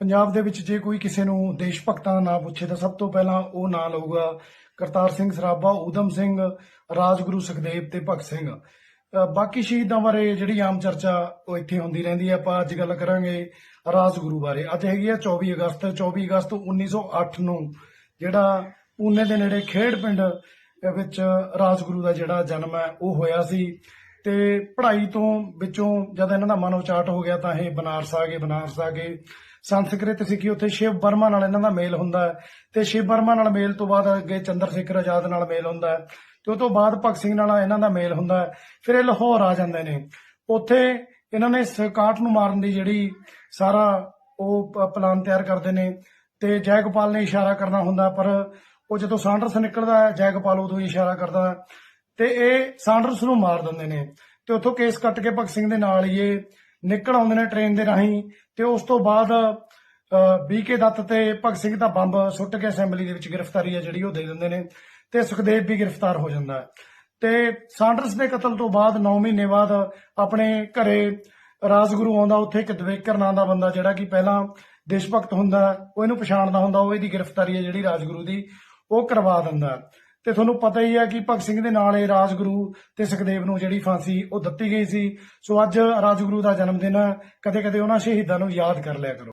ਪੰਜਾਬ ਦੇ ਵਿੱਚ ਜੇ ਕੋਈ ਕਿਸੇ ਨੂੰ ਦੇਸ਼ ਭਗਤਾਂ ਦਾ ਨਾਂ ਪੁੱਛੇ ਤਾਂ ਸਭ ਤੋਂ ਪਹਿਲਾਂ ਉਹ ਨਾਂ ਲਊਗਾ ਕਰਤਾਰ ਸਿੰਘ ਸਰਾਭਾ, ਊਧਮ ਸਿੰਘ, ਰਾਜਗੁਰੂ ਸੁਖਦੇਵ ਤੇ ਭਗਤ ਸਿੰਘ। ਬਾਕੀ ਸ਼ਹੀਦਾਂ ਬਾਰੇ ਜਿਹੜੀ ਆਮ ਚਰਚਾ ਉਹ ਇੱਥੇ ਹੁੰਦੀ ਰਹਿੰਦੀ ਹੈ, ਆਪਾਂ ਅੱਜ ਗੱਲ ਕਰਾਂਗੇ ਰਾਜਗੁਰੂ ਬਾਰੇ। ਅੱਜ ਹੈਗੀ ਹੈ 24 ਅਗਸਤ 24 ਅਗਸਤ 1908 ਨੂੰ ਜਿਹੜਾ ਪੂਨੇ ਦੇ ਨੇੜੇ ਖੇੜ ਪਿੰਡ ਵਿੱਚ ਰਾਜਗੁਰੂ ਦਾ ਜਿਹੜਾ ਜਨਮ ਹੈ, ਉਹ ਹੋਇਆ ਸੀ। ਤੇ ਪੜ੍ਹਾਈ ਤੋਂ ਵਿੱਚੋਂ ਜਦ ਇਹਨਾਂ ਦਾ ਮਨ ਉਚਾਟ ਹੋ ਗਿਆ ਤਾਂ ਇਹ ਬਨਾਰਸ ਆ ਗਏ, ਬਨਾਰਸ ਆ ਗਏ। ਸੰਸਕ੍ਰਿਤ ਸਿੱਖੀ, ਉੱਥੇ ਸ਼ਿਵ ਵਰਮਾ ਨਾਲ ਇਹਨਾਂ ਦਾ ਮੇਲ ਹੁੰਦਾ ਹੈ। ਤੇ ਸ਼ਿਵ ਵਰਮਾ ਨਾਲ ਮੇਲ ਤੋਂ ਬਾਅਦ ਅੱਗੇ ਚੰਦਰ ਸ਼ੇਖਰ ਆਜ਼ਾਦ ਨਾਲ ਮੇਲ ਹੁੰਦਾ ਹੈ। ਤੇ ਉਹ ਤੋਂ ਬਾਅਦ ਭਗਤ ਸਿੰਘ ਨਾਲ ਇਹਨਾਂ ਦਾ ਮੇਲ ਹੁੰਦਾ ਫਿਰ ਇਹ ਲਾਹੌਰ ਆ ਜਾਂਦੇ ਨੇ। ਉੱਥੇ ਇਹਨਾਂ ਨੇ ਸਕਾਟ ਨੂੰ ਮਾਰਨ ਦੀ ਜਿਹੜੀ ਸਾਰਾ ਉਹ ਪਲਾਨ ਤਿਆਰ ਕਰਦੇ ਨੇ। ਤੇ ਜੈਗੋਪਾਲ ਨੇ ਇਸ਼ਾਰਾ ਕਰਨਾ ਹੁੰਦਾ, ਪਰ ਉਹ ਜਦੋਂ ਸਾਂਡਰਸ ਨਿਕਲਦਾ ਹੈ, ਜੈਗੋਪਾਲ ਉਦੋਂ ਹੀ ਇਸ਼ਾਰਾ ਕਰਦਾ ਤੇ ਇਹ ਸਾਂਡਰਸ ਨੂੰ ਮਾਰ ਦਿੰਦੇ ਨੇ। ਤੇ ਉੱਥੋਂ ਕੇਸ ਕੱਟ ਕੇ ਭਗਤ ਸਿੰਘ ਦੇ ਨਾਲ ਹੀ ਇਹ ਨਿਕਲ ਆਉਂਦੇ ਨੇ ਟ੍ਰੇਨ ਦੇ ਰਾਹੀਂ। ਤੇ ਉਸ ਤੋਂ ਬਾਅਦ ਬੀਕੇ ਦੱਤ ਤੇ ਭਗਤ ਸਿੰਘ ਦਾ ਬੰਬ ਸੁੱਟ ਕੇ ਅਸੈਂਬਲੀ ਦੇ ਵਿੱਚ ਗ੍ਰਿਫਤਾਰੀ ਹੈ ਜਿਹੜੀ ਉਹ ਦੇ ਦਿੰਦੇ ਨੇ। ਤੇ ਸੁਖਦੇਵ ਵੀ ਗ੍ਰਿਫਤਾਰ ਹੋ ਜਾਂਦਾ ਹੈ। ਤੇ ਸਾਂਡਰਸ ਦੇ ਕਤਲ ਤੋਂ ਬਾਅਦ 9 ਮਹੀਨੇ ਬਾਅਦ ਆਪਣੇ ਘਰੇ ਰਾਜਗੁਰੂ ਆਉਂਦਾ, ਉੱਥੇ ਇੱਕ ਦਵੇਕਰ ਨਾਂ ਦਾ ਬੰਦਾ ਜਿਹੜਾ ਕਿ ਪਹਿਲਾਂ ਦੇਸ਼ ਭਗਤ ਹੁੰਦਾ, ਉਹ ਇਹਨੂੰ ਪਛਾਣਦਾ ਹੁੰਦਾ, ਉਹ ਇਹਦੀ ਗ੍ਰਿਫਤਾਰੀ ਹੈ ਜਿਹੜੀ ਰਾਜਗੁਰੂ ਦੀ, ਉਹ ਕਰਵਾ ਦਿੰਦਾ ਤੇ ਤੁਹਾਨੂੰ ਪਤਾ ਹੀ ਹੈ ਕਿ ਭਗਤ ਸਿੰਘ ਦੇ ਨਾਲ ਇਹ ਰਾਜਗੁਰੂ ਤੇ ਸੁਖਦੇਵ ਨੂੰ ਜਿਹੜੀ ਫਾਂਸੀ ਉਹ ਦਿੱਤੀ ਗਈ ਸੀ। ਸੋ ਅੱਜ ਰਾਜਗੁਰੂ ਦਾ ਜਨਮ ਦਿਨ ਹੈ ਕਦੇ ਕਦੇ ਉਹਨਾਂ ਸ਼ਹੀਦਾਂ ਨੂੰ ਯਾਦ ਕਰ ਲਿਆ ਕਰੋ।